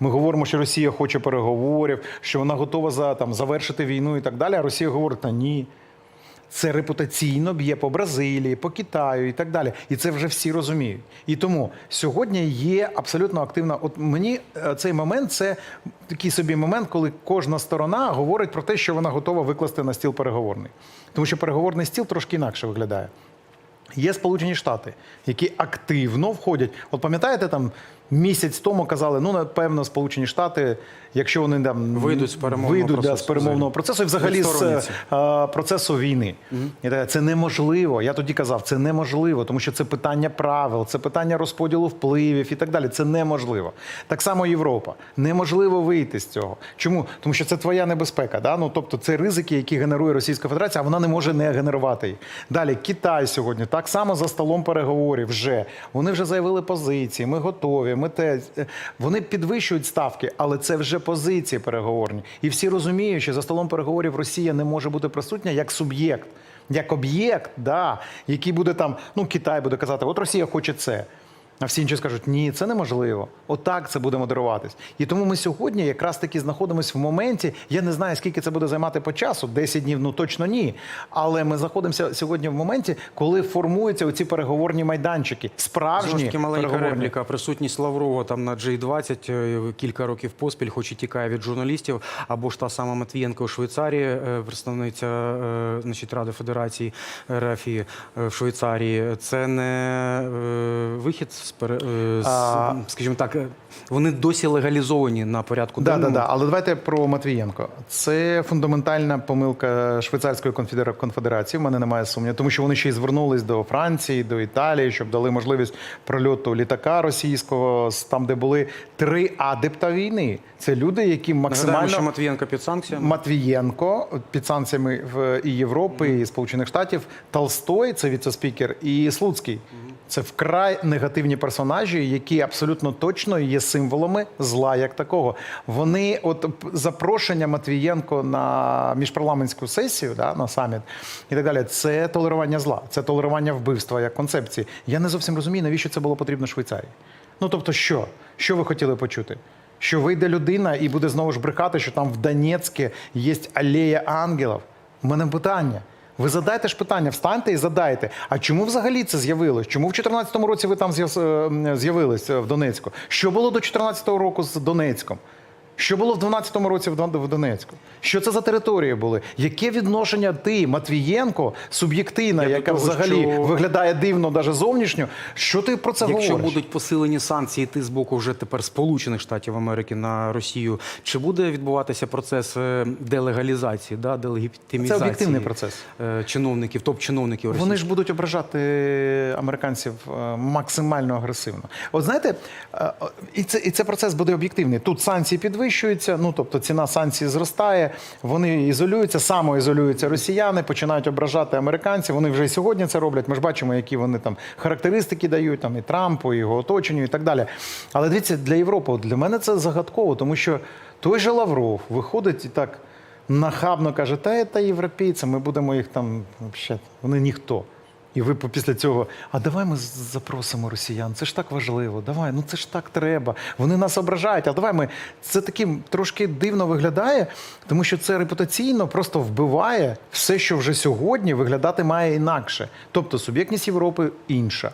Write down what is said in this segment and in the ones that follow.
Ми говоримо, що Росія хоче переговорів, що вона готова за там завершити війну і так далі. А Росія говорить: та ні. Це репутаційно б'є по Бразилії, по Китаю і так далі. І це вже всі розуміють. І тому сьогодні є абсолютно активна. От мені е, цей момент це такий собі момент, коли кожна сторона говорить про те, що вона готова викласти на стіл переговорний. Тому що переговорний стіл трошки інакше виглядає. Є Сполучені Штати, які активно входять. От пам'ятаєте, там місяць тому казали, ну напевно, Сполучені Штати, якщо вони там Вийдуть з перемовного вийдуть, да, з процесу, перемовного процесу і взагалі з е, процесу війни. І так, це неможливо. Я тоді казав, це неможливо, тому що це питання правил, це питання розподілу впливів і так далі. Це неможливо. Так само Європа. Неможливо вийти з цього. Чому? Тому що це твоя небезпека. Да? Ну, тобто це ризики, які генерує Російська Федерація, а вона не може не генерувати їх. Далі Китай сьогодні так само за столом переговорів вже. Вони вже заявили позиції. Ми готові. Ми вони підвищують ставки, але це вже позиції переговорні. І всі розуміють, що за столом переговорів Росія не може бути присутня як суб'єкт, як об'єкт, да, який буде там. Ну Китай буде казати, от Росія хоче це. А всі інші скажуть, ні, це неможливо. Отак це буде модеруватись. І тому ми сьогодні якраз таки знаходимося в моменті. Я не знаю, скільки це буде займати по часу. 10 днів, ну точно ні. Але ми знаходимося сьогодні в моменті, коли формуються оці переговорні майданчики. Справжні таки маленька переговорні. репліка. Присутність Лаврова там на G20 е, кілька років поспіль, хоч і тікає від журналістів, або ж та сама Матвієнко у Швейцарії, е, представниця е, значить, Ради Федерації РФ в Швейцарії. Це не вихід з, А- скажімо так, е, вони досі легалізовані на порядку Да, да, денному. да. Але давайте про Матвієнко. Це фундаментальна помилка Швейцарської конфедерації. В мене немає сумніву, тому що вони ще й звернулись до Франції, до Італії, щоб дали можливість прольоту літака російського, там, де були три адепта війни. Це люди, які Нагадаємо, максимально що Матвієнко під санкціями. Матвієнко під санкціями в і Європи, і Сполучених Штатів, Толстой, це віце-спікер, і Слуцький. Це вкрай негативні персонажі, які абсолютно точно є символами зла як такого. Вони, от запрошення Матвієнко на міжпарламентську сесію, да, на саміт і так далі, це толерування зла, це толерування вбивства як концепції. Я не зовсім розумію, навіщо це було потрібно Швейцарії. Ну тобто, що? Що ви хотіли почути? Що вийде людина і буде знову ж брехати, що там в Донецьку є алея ангелів? У мене питання. Ви задайте ж питання, встаньте і задайте. А чому взагалі це з'явилось? Чому в 2014 році ви там е, з'явились е, в Донецьку? Що було до 2014 року з Донецьком? Що було в 12-му році в Донецьку? Що це за території були? Яке відношення ти, Матвієнко, суб'єктивна, яка того, взагалі що- виглядає дивно, навіть зовнішньо? Що ти про це Якщо говориш? будуть посилені санкції ти з боку вже тепер Сполучених Штатів Америки на Росію, чи буде відбуватися процес е, делегалізації, да, делегітимізації Це об'єктивний процес. е, чиновників, топ-чиновників Росії? Вони ж будуть ображати американців е, максимально агресивно. От знаєте, і це, і це процес буде об'єктивний. Тут санкції підвищуються, ну тобто ціна санкцій зростає, вони ізолюються, самоізолюються росіяни, починають ображати американців. Вони вже і сьогодні це роблять. Ми ж бачимо, які вони там характеристики дають там і Трампу, і його оточенню, і так далі. Але дивіться, для Європи, для мене це загадково, тому що той же Лавров виходить і так. Нахабно каже, та європейці, ми будемо їх там вони ніхто. І ви після цього, а давай ми запросимо росіян. Це ж так важливо. Давай, ну це ж так треба. Вони нас ображають. А давай ми це таким трошки дивно виглядає, тому що це репутаційно просто вбиває все, що вже сьогодні виглядати має інакше. Тобто суб'єктність Європи інша.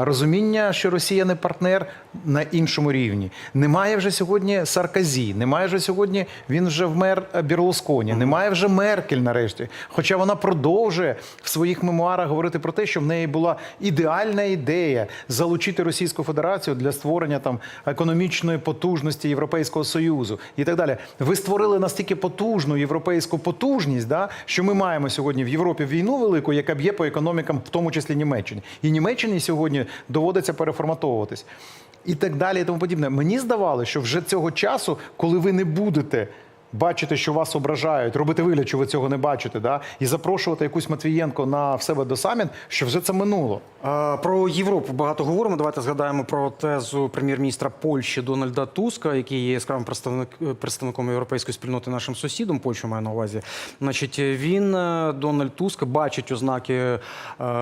Розуміння, що Росія не партнер на іншому рівні. Немає вже сьогодні Сарказі, немає вже сьогодні. Він вже вмер е, Берлусконі, немає вже Меркель нарешті. Хоча вона продовжує в своїх мемуарах говорити про те, що в неї була ідеальна ідея залучити Російську Федерацію для створення там економічної потужності Європейського союзу і так далі. Ви створили настільки потужну європейську потужність, да, що ми маємо сьогодні в Європі війну велику, яка б'є по економікам, в тому числі Німеччині. І Німеччині сьогодні доводиться переформатовуватись. І так далі, і тому подібне. Мені здавалося, що вже цього часу, коли ви не будете бачити, що вас ображають, робити вигляд, що ви цього не бачите, да? і запрошувати якусь Матвієнко на в себе до саміт, що вже це минуло. Про Європу багато говоримо. Давайте згадаємо про тезу прем'єр-міністра Польщі Дональда Туска, який є яскравим представник, представником європейської спільноти, нашим сусідом, Польщу маю на увазі. Значить, він е, Дональд Туск бачить ознаки е,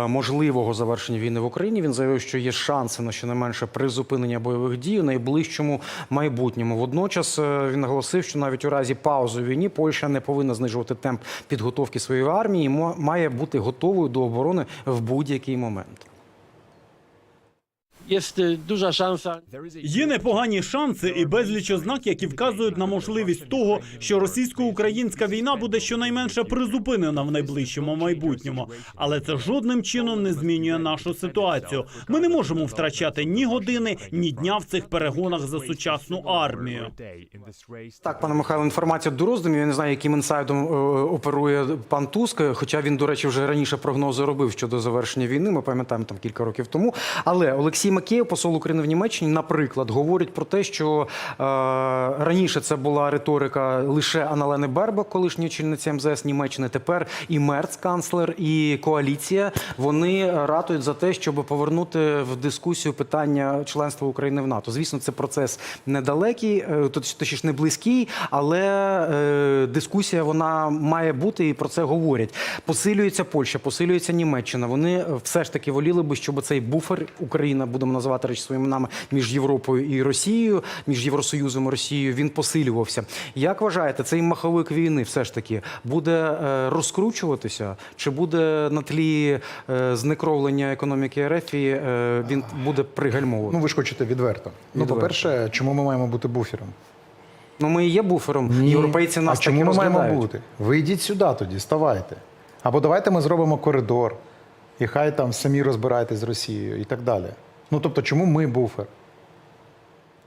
можливого завершення війни в Україні. Він заявив, що є шанси на щонайменше призупинення бойових дій у найближчому майбутньому. Водночас е, він наголосив, що навіть у разі паузи у війні Польща не повинна знижувати темп підготовки своєї армії, має бути готовою до оборони в будь-який момент. Є непогані шанси і безліч ознак, які вказують на можливість того, що російсько-українська війна буде щонайменше призупинена в найближчому майбутньому. Але це жодним чином не змінює нашу ситуацію. Ми не можемо втрачати ні години, ні дня в цих перегонах за сучасну армію. Так, пане Михайло, інформація до роздумів. Я не знаю, яким інсайдом е, оперує пан Туск. Хоча він, до речі, вже раніше прогнози робив щодо завершення війни. Ми пам'ятаємо там кілька років тому. Але Олексій Макеєв, посол України в Німеччині, наприклад, говорить про те, що е, раніше це була риторика лише Аналени Бербак, колишня очільниця МЗС Німеччини. Тепер і Мерц, канцлер, і коаліція вони ратують за те, щоб повернути в дискусію питання членства України в НАТО. Звісно, це процес недалекий, е, точніше не близький, але е, дискусія вона має бути і про це говорять. Посилюється Польща, посилюється Німеччина. Вони все ж таки воліли би, щоб цей буфер Україна, будемо називати речі своїми іменами, між Європою і Росією, між Євросоюзом і Росією, він посилювався. Як вважаєте, цей маховик війни все ж таки буде е, розкручуватися, чи буде на тлі е, знекровлення економіки РФ і, е, він буде пригальмовувати? Ну ви ж хочете відверто. Ну, по-перше, чому ми маємо бути буфером? Ну, ми і є буфером. Європейці нас а чому ми маємо бути? Ви йдіть сюди тоді, ставайте. Або давайте ми зробимо коридор, і хай там самі розбирайтесь з Росією і так далі. Ну тобто, чому ми буфер?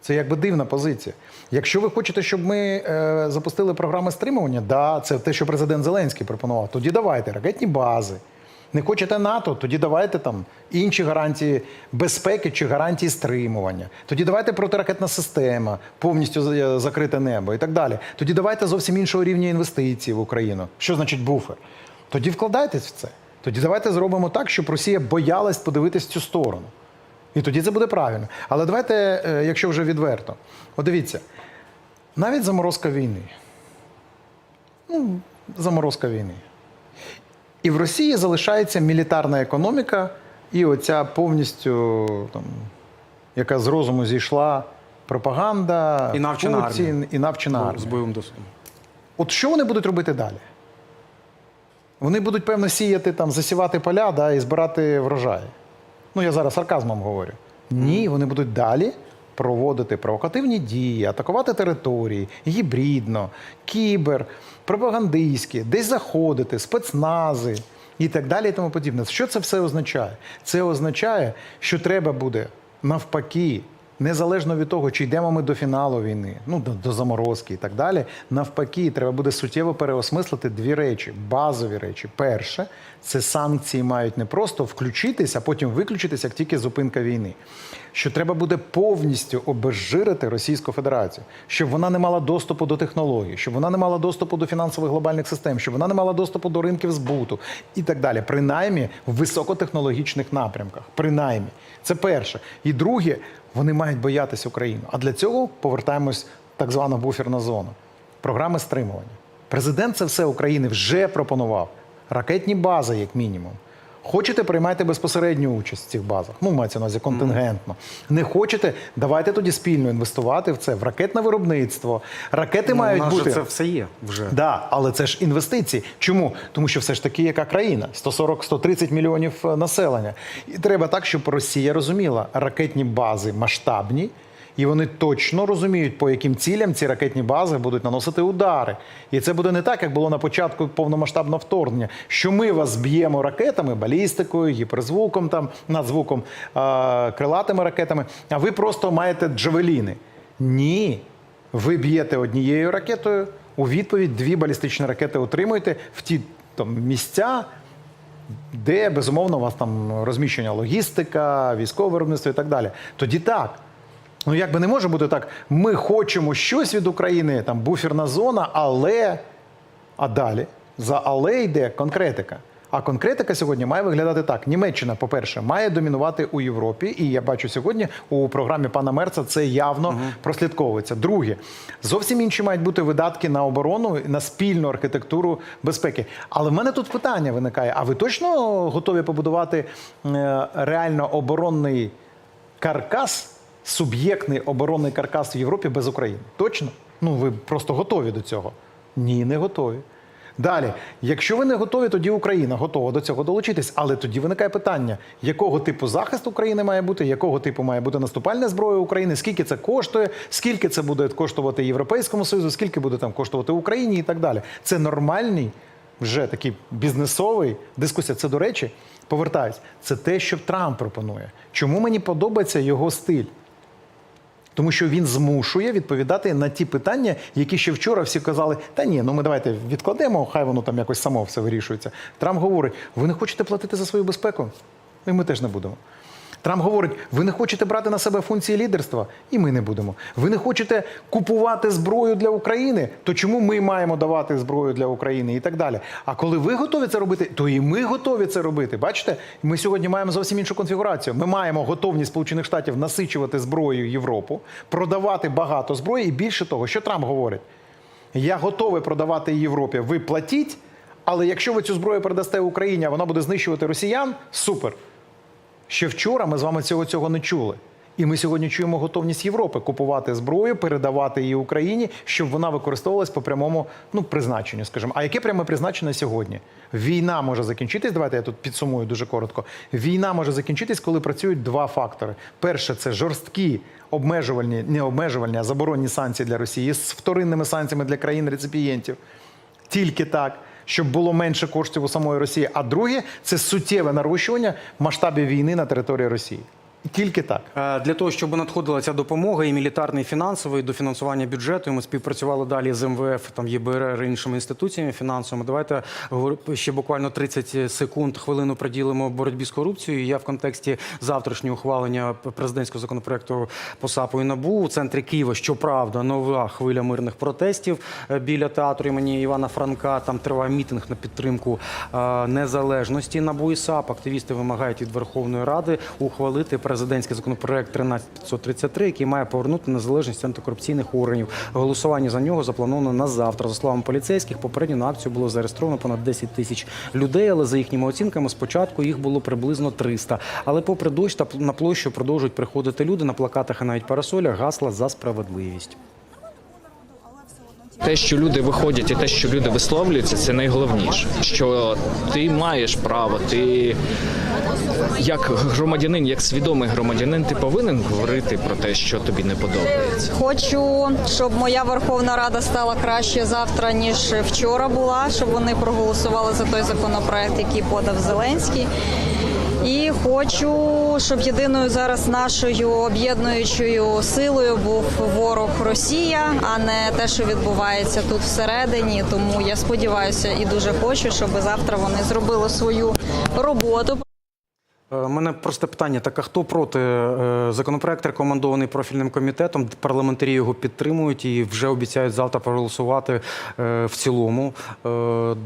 Це якби дивна позиція. Якщо ви хочете, щоб ми е, запустили програми стримування, да, це те, що президент Зеленський пропонував. Тоді давайте ракетні бази. Не хочете НАТО, тоді давайте там інші гарантії безпеки чи гарантії стримування. Тоді давайте протиракетна система, повністю закрите небо і так далі. Тоді давайте зовсім іншого рівня інвестицій в Україну. Що значить буфер? Тоді вкладайтесь в це. Тоді давайте зробимо так, щоб Росія боялась подивитись в цю сторону. І тоді це буде правильно. Але давайте, е, якщо вже відверто, от дивіться, навіть заморозка війни. Ну, заморозка війни. І в Росії залишається мілітарна економіка, і оця повністю, там, яка з розуму зійшла, пропаганда, І навчена Путін, армія. і навчена З армія. бойовим досвідом. От що вони будуть робити далі? Вони будуть, певно, сіяти там, засівати поля да, і збирати врожай. Ну, я зараз сарказмом говорю. Ні, вони будуть далі проводити провокативні дії, атакувати території, гібридно, кібер, пропагандистські, десь заходити, спецнази і так далі, і тому подібне. Що це все означає? Це означає, що треба буде навпаки Незалежно від того, чи йдемо ми до фіналу війни, ну до, до заморозки і так далі. Навпаки, треба буде суттєво переосмислити дві речі: базові речі. Перше, це санкції мають не просто включитись, а потім виключитись, як тільки зупинка війни. Що треба буде повністю обезжирити Російську Федерацію, щоб вона не мала доступу до технологій, щоб вона не мала доступу до фінансових глобальних систем, щоб вона не мала доступу до ринків збуту і так далі. Принаймні в високотехнологічних напрямках. Принаймні, це перше. І друге, вони мають боятися Україну. А для цього повертаємось так звану буферну зону. Програми стримування. Президент це все України вже пропонував. Ракетні бази, як мінімум. Хочете, приймайте безпосередню участь в цих базах. Ну, мається на увазі контингентно. Не хочете, давайте тоді спільно інвестувати в це, в ракетне виробництво. Ракети Ну, мають бути. це все є вже. Да, але це ж інвестиції. Чому? Тому що все ж таки яка країна? 140-130 мільйонів е, населення. І треба так, щоб Росія розуміла, ракетні бази масштабні, і вони точно розуміють, по яким цілям ці ракетні бази будуть наносити удари. І це буде не так, як було на початку повномасштабного вторгнення, що ми вас б'ємо ракетами, балістикою, гіперзвуком, там, надзвуком, е- крилатими ракетами, а ви просто маєте джавеліни. Ні. Ви б'єте однією ракетою, у відповідь дві балістичні ракети отримуєте в ті там, місця, де безумовно у вас там розміщення логістика, військове виробництво і так далі. Тоді так. Ну як би не може бути так, ми хочемо щось від України, там буферна зона, але. А далі за але йде конкретика. А конкретика сьогодні має виглядати так: Німеччина, по-перше, має домінувати у Європі, і я бачу сьогодні у програмі пана Мерца це явно прослідковується. Друге, зовсім інші мають бути видатки на оборону, на спільну архітектуру безпеки. Але в мене тут питання виникає: а ви точно готові побудувати е, реально оборонний каркас, суб'єктний оборонний каркас в Європі без України? Точно? Ну ви просто готові до цього? Ні, не готові. Далі, якщо ви не готові, тоді Україна готова до цього долучитись. Але тоді виникає питання, якого типу захист України має бути, якого типу має бути наступальна зброя України, скільки це коштує, скільки це буде коштувати Європейському Союзу, скільки буде там коштувати Україні і так далі. Це нормальний, вже такий бізнесовий дискусія. Це, до речі, повертаюсь, це те, що Трамп пропонує. Чому мені подобається його стиль? Тому що він змушує відповідати на ті питання, які ще вчора всі казали: та ні, ну ми давайте відкладемо, хай воно там якось само все вирішується. Трамп говорить: ви не хочете платити за свою безпеку? І ми теж не будемо. Трамп говорить: ви не хочете брати на себе функції лідерства, і ми не будемо. Ви не хочете купувати зброю для України, то чому ми маємо давати зброю для України і так далі. А коли ви готові це робити, то і ми готові це робити. Бачите, ми сьогодні маємо зовсім іншу конфігурацію. Ми маємо готовність Сполучених Штатів насичувати зброєю Європу, продавати багато зброї, і більше того, що Трамп говорить. Я готовий продавати Європі. Ви платіть, але якщо ви цю зброю передасте Україні, а вона буде знищувати росіян, супер. Ще вчора ми з вами цього цього не чули. І ми сьогодні чуємо готовність Європи купувати зброю, передавати її Україні, щоб вона використовувалась по прямому ну, призначенню, скажімо. А яке пряме призначення сьогодні? Війна може закінчитись. Давайте я тут підсумую дуже коротко. Війна може закінчитись, коли працюють два фактори: перше це жорсткі обмежувальні, не обмежувальні, а заборонні санкції для Росії з вторинними санкціями для країн реципієнтів. Тільки так, щоб було менше коштів у самої Росії. А друге це суттєве нарощування масштабів війни на території Росії. Тільки так. Е, Для того, щоб надходила ця допомога, і мілітарна, і фінансова, до фінансування бюджету, і ми співпрацювали далі з МВФ, там ЄБРР і іншими інституціями фінансовими. Давайте ще буквально 30 секунд, хвилину приділимо боротьбі з корупцією. Я в контексті завтрашнього ухвалення президентського законопроекту по САПу і НАБУ у центрі Києва, щоправда, нова хвиля мирних протестів е, біля театру імені Івана Франка. Там триває мітинг на підтримку е, незалежності НАБУ і САП. Активісти вимагають від Верховної Ради ухвалити президентський законопроект 13533, який має повернути незалежність антикорупційних органів. Голосування за нього заплановано на завтра. За словами поліцейських, попередньо на акцію було зареєстровано понад 10 тисяч людей, але за їхніми оцінками спочатку їх було приблизно 300. Але попри дощ на площу продовжують приходити люди на плакатах і навіть парасолях гасла за справедливість. Те, що люди виходять, і те, що люди висловлюються, це найголовніше. Що ти маєш право, ти як громадянин, як свідомий громадянин, ти повинен говорити про те, що тобі не подобається. Хочу, щоб моя Верховна Рада стала краще завтра, ніж вчора була, щоб вони проголосували за той законопроект, який подав Зеленський. І хочу, щоб єдиною зараз нашою об'єднуючою силою був ворог Росія, а не те, що відбувається тут всередині. Тому я сподіваюся і дуже хочу, щоб завтра вони зробили свою роботу. Е, У мене просто питання: так а хто проти Е, законопроект рекомендований профільним комітетом? Парламентарі його підтримують і вже обіцяють завтра проголосувати е, в цілому.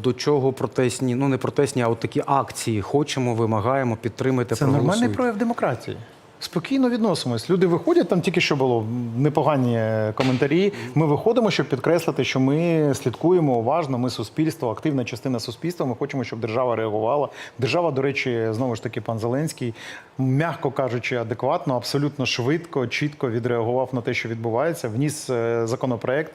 До чого протестні, ну не протестні, а от такі акції. Хочемо, вимагаємо, підтримати. Це нормальний прояв демократії. Спокійно відносимось. Люди виходять, там тільки що було непогані коментарі. Ми виходимо, щоб підкреслити, що ми слідкуємо уважно. Ми суспільство, активна частина суспільства. Ми хочемо, щоб держава реагувала. Держава, до речі, знову ж таки, пан Зеленський, м'яко кажучи, адекватно, абсолютно швидко, чітко відреагував на те, що відбувається. Вніс е, законопроект,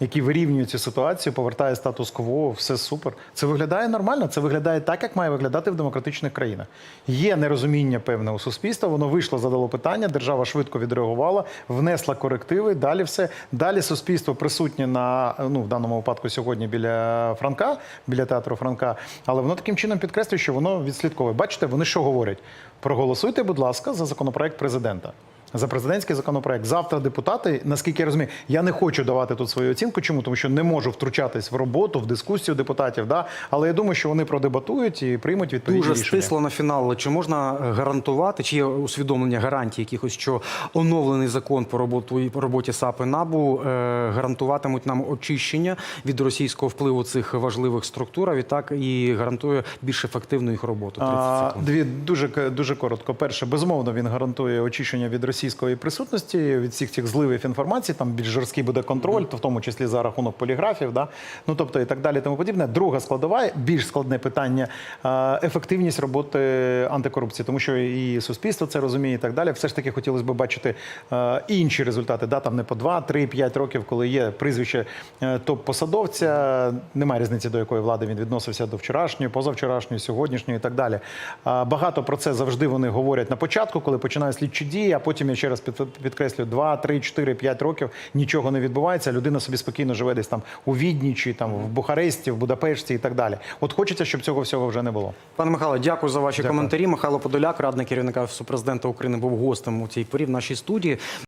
який вирівнює цю ситуацію, повертає статус-кво. Все супер. Це виглядає нормально. Це виглядає так, як має виглядати в демократичних країнах. Є нерозуміння певне у суспільства. Воно вийшло, задало питання. Держава швидко відреагувала, внесла корективи. Далі все. Далі суспільство присутнє на ну в даному випадку сьогодні біля Франка, біля театру Франка. Але воно таким чином підкреслює, що воно відслідковує. Бачите, вони що говорять? Проголосуйте, будь ласка, за законопроект президента. За президентський законопроект. Завтра депутати, наскільки я розумію, я не хочу давати тут свою оцінку. Чому? Тому що не можу втручатись в роботу, в дискусію депутатів. Да? Але я думаю, що вони продебатують і приймуть відповідні Дуже рішення. стисло на фінал. Чи можна е, гарантувати, чи є усвідомлення гарантій якихось, що оновлений закон по роботу і по роботі САП і НАБУ е, гарантуватимуть нам очищення від російського впливу цих важливих структур, а відтак і гарантує більш ефективну їх роботу? 30 А. Дві дуже дуже коротко. Перше, безумовно, він гарантує очищення від російської присутності, від всіх цих зливів інформації. Там більш жорсткий буде контроль, то в тому числі за рахунок поліграфів, да ну тобто і так далі, тому подібне. Друга складова, більш складне питання ефективність роботи антикорупції, тому що і суспільство це розуміє, і так далі. Все ж таки хотілося б бачити інші результати. Да, там не по 2, 3, 5 років, коли є прізвище е, топ-посадовця. Немає різниці до якої влади він відносився до вчорашньої, позавчорашньої, сьогоднішньої і так далі. Багато про це завжди вони говорять на початку, коли починають слідчі дії, а потім я ще раз під- підкреслюю, 2, 3, 4, 5 років нічого не відбувається. Людина собі спокійно живе десь там у Відні чи там в Бухаресті, в Будапешті і так далі. От хочеться, щоб цього всього вже не було. Пане Михайло, дякую за ваші Дякую. коментарі. Михайло Подоляк, радник керівника президента України, був гостем у цій порі в нашій студії.